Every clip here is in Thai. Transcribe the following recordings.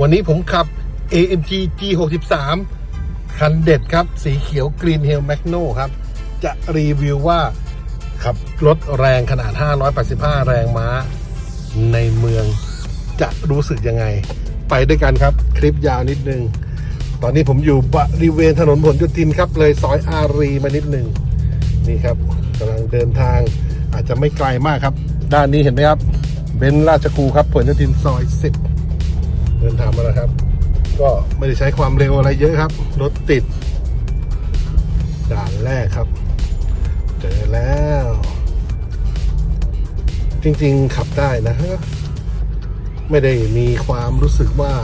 วันนี้ผมขับ AMG G63 คันเด็ดครับ สีเขียว Green Hill Magno ครับ จะรีวิวว่า ขับรถแรงขนาด 585 แรงม้า ในเมืองจะรู้สึกยังไง ไปด้วยกันครับ คลิปยาวนิดนึง ตอนนี้ผมอยู่บริเวณถนนผลโยธินครับ เลยซอยอารีมานิดนึง นี่ครับกำลังเดินทางอาจจะไม่ไกลมากครับ ด้านนี้เห็นไหมครับเบนซ์ราชกูครับผลโยธินซอย 10 เดินทางมาแล้วครับ ก็ไม่ได้ใช้ความเร็วอะไรเยอะครับ รถติด ด่านแรกครับ เจอแล้ว จริงๆขับได้นะฮะไม่ได้มีความรู้สึกว่า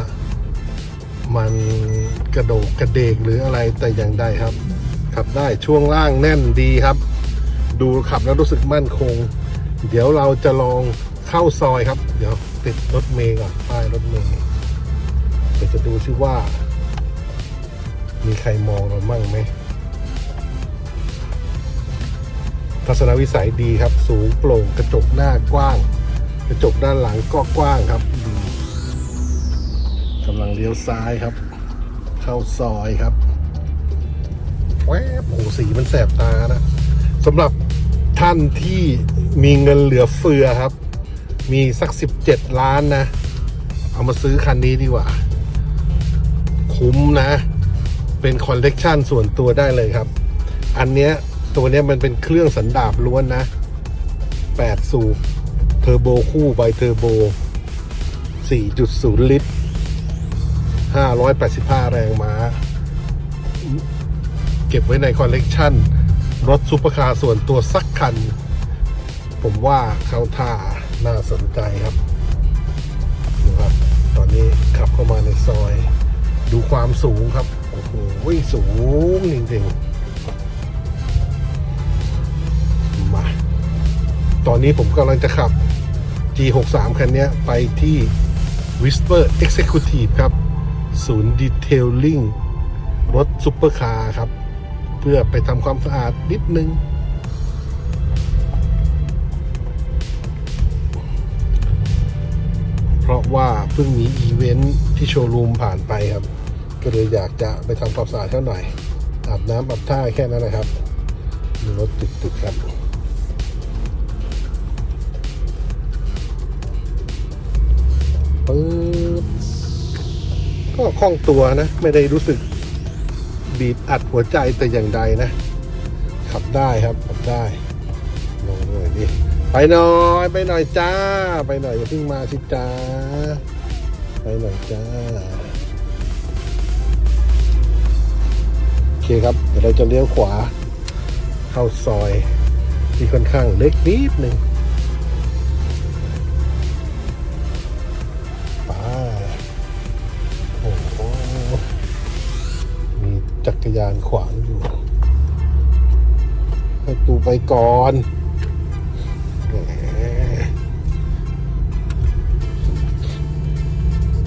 มันกระโดกกระเดกหรืออะไรแต่อย่างใดครับ ขับได้ช่วงล่างแน่นดีครับ ดูขับแล้วรู้สึกมั่นคง เดี๋ยวเราจะลองเข้าซอยครับ เดี๋ยวติดรถเมย์ก่อนป้ายรถเมย์ เดี๋ยวจะดูซิว่า มีใครมองเรามั่งไหมทัศนวิสัยดีครับ สูงโปร่งกระจกหน้ากว้าง กระจกด้านหลังก็กว้างครับกำลังเลี้ยวซ้ายครับ เข้าซอยครับแวบโอ้สีมันแสบตานะสำหรับท่านที่มีเงินเหลือเฟือครับ มีสัก 17 ล้านนะ เอามาซื้อคันนี้ดีกว่า คุ้มนะ เป็นคอลเลกชันส่วนตัวได้เลยครับ อันเนี้ยตัวเนี้ยมันเป็นเครื่องสันดาบล้วนนะ 8 สูบเทอร์โบคู่ไบเทอร์โบ 4.0 ลิตร 585 แรงม้า เก็บไว้ในคอลเลกชันรถซุปเปอร์คาร์ส่วนตัวสักคัน ผมว่าเข้าท่าน่าสนใจครับดูครับ ตอนนี้ขับเข้ามาในซอย ดูความสูงครับ โอ้โหสูงจริงๆ มา ตอนนี้ผมกำลังจะขับ G63 คันนี้ไปที่ Whisper Executive ครับ ศูนย์ดีเทลลิ่งรถซุปเปอร์คาร์ครับ เพื่อไปทำความสะอาดนิดนึง เพราะว่าเพิ่งมีอีเวนท์ที่โชว์รูมผ่านไปครับ ก็เลยอยากจะไปทำความสะอาดเขาหน่อยอาบน้ำอาบท่าแค่นั้นนะครับมีรถติดๆครับปึ๊บก็คล่องตัวนะ ไม่ได้รู้สึกบีบอัดหัวใจแต่อย่างใดนะ ขับได้ครับขับได้ลงหน่อยดิไปหน่อยไปหน่อยจ้า ไปหน่อยอย่าเพิ่งมาสิจ้าไปหน่อยจ้า คครับ เดี๋ยวเราจะเลี้ยวขวา เข้าซอย ที่ค่อนข้างเล็กนิดหนึ่งไปโอ้โหมีจักรยานขวางอยู่ให้ตูไปก่อนแหม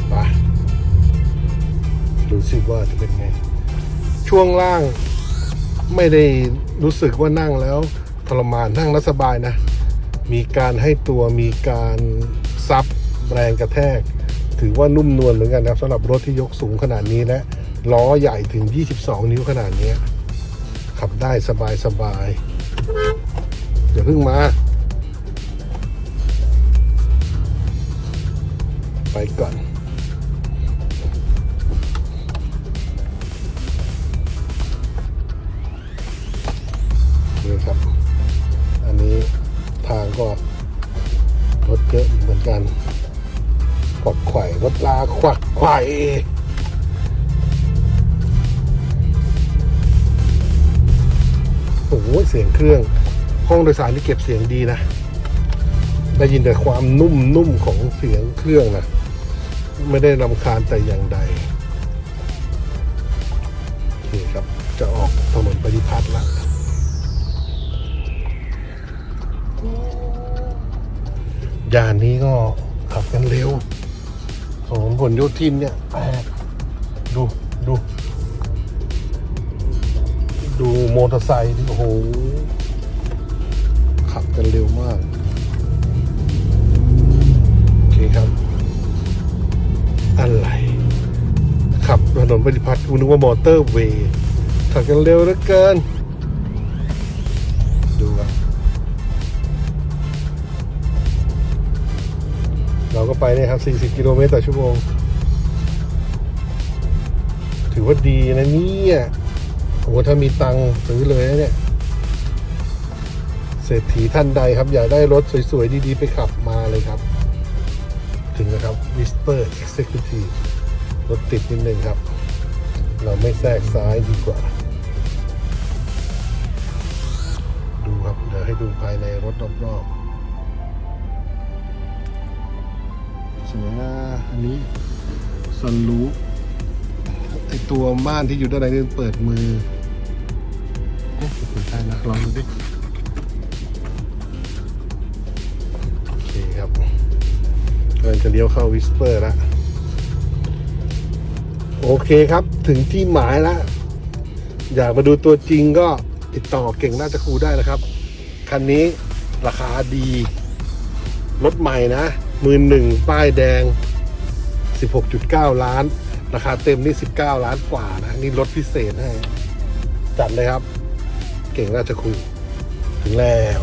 ไปดูสิว่าจะเป็นไง ช่วงล่าง ไม่ได้รู้สึกว่านั่งแล้วทรมานนั่งแล้วสบายนะ มีการให้ตัวมีการซับแรงกระแทก ถือว่านุ่มนวลเหมือนกันนะครับสำหรับรถที่ยกสูงขนาดนี้และล้อใหญ่ถึง 22 นิ้วขนาดนี้ ขับได้สบายสบายอย่าเพิ่งมา ไปก่อน กวักไขว่รถลาขวักไขว่โอ้โหเสียงเครื่อง ห้องโดยสารที่เก็บเสียงดีนะ ได้ยินแต่ความนุ่มนุ่มของเสียงเครื่องนะ ไม่ได้รำคาญแต่อย่างใดโอเคครับ จะออกถนนปฏิพัฒน์แล้วยานนี้ก็ขับกันเร็ว ถนนผลโยธินเนี่ยแปลกดูดู ดูมอเตอร์ไซค์ที่โอ้โห ขับกันเร็วมาก โอเคครับ อะไรนนปฏิพัฒน์กูนึกว่ามอเตอร์เวย์ถักกันเร็วเหลือเกิน ก็ไปเนี่ยครับ40 กิโลเมตรต่อชั่วโมง ถือว่าดีนะเนี่ยโอ้โหถ้ามีตังค์ซื้อเลยเนี่ย เศรษฐีท่านใดครับ อยากได้รถสวย ๆ ดี ๆ ไปขับมาเลยครับ ถึงนะครับ Whisper Executive รถติดนิดนึงครับ เราไม่แทรกซ้ายดีกว่า ดูครับ เดี๋ยวให้ดูภายในรถรอบ ๆ สวยนะอันนี้ซันรูฟไอตัวม่านที่อยู่ด้านในนี่เปิดมือเอ๊ะเปิดได้นะลองดูดิโอเคครับกำลังจะเลี้ยวเข้าวิสเปอร์ล้วโอเคครับถึงที่หมายแล้ว อยากมาดูตัวจริงก็ติดต่อเก่งน่าจะครูได้นะครับ คันนี้ราคาดี รถใหม่นะ มือหนึ่งป้ายแดง 16.9 ล้าน ราคาเต็มนี่ 19 ล้านกว่านะ นี่รถพิเศษให้ จัดเลยครับ เก่งราชคุยถึงแล้ว